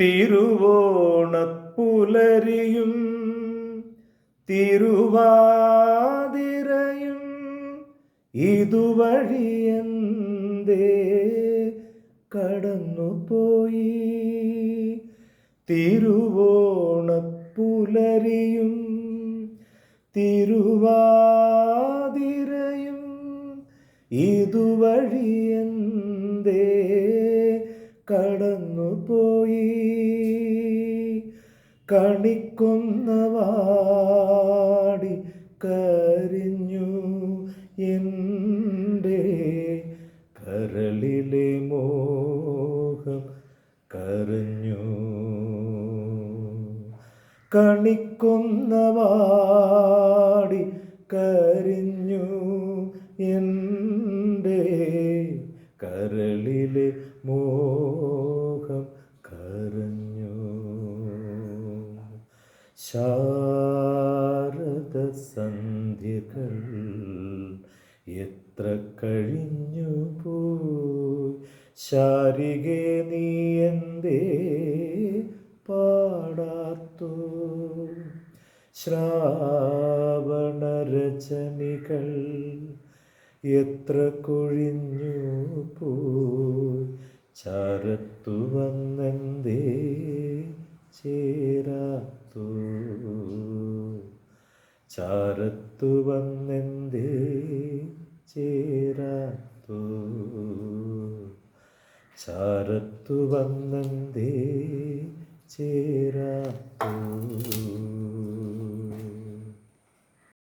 തിരുവോണപ്പുലരിയും തിരുവാതിരയും ഇതുവഴിയന്തേ കടന്നുപോയി? തിരുവോണപ്പുലരിയും തിരുവാതിരയും ഇതുവഴിയെന്തേ കടന്നുപോയി. കണിക്കുന്നവാടി കരിഞ്ഞു. എന്റെ കരളിലെ മോഹം കരഞ്ഞു. കണിക്കുന്നവാടി കരിഞ്ഞു. എന്റെ കരളിലെ മോഹം ശാരദ സന്ധ്യകൾ എത്ര കഴിഞ്ഞു പോയി? ശാരികെ നീ എന്തേ പാടാത്തു? ശ്രാവണരചനികൾ എത്ര കൊഴിഞ്ഞു പോയി? ചരത്തു വന്നെന്തേ ചാരത്തു വന്നെന്തേ ചേരാത്തു? ചാരത്തു വന്നെന്തേ ചേരാത്തു?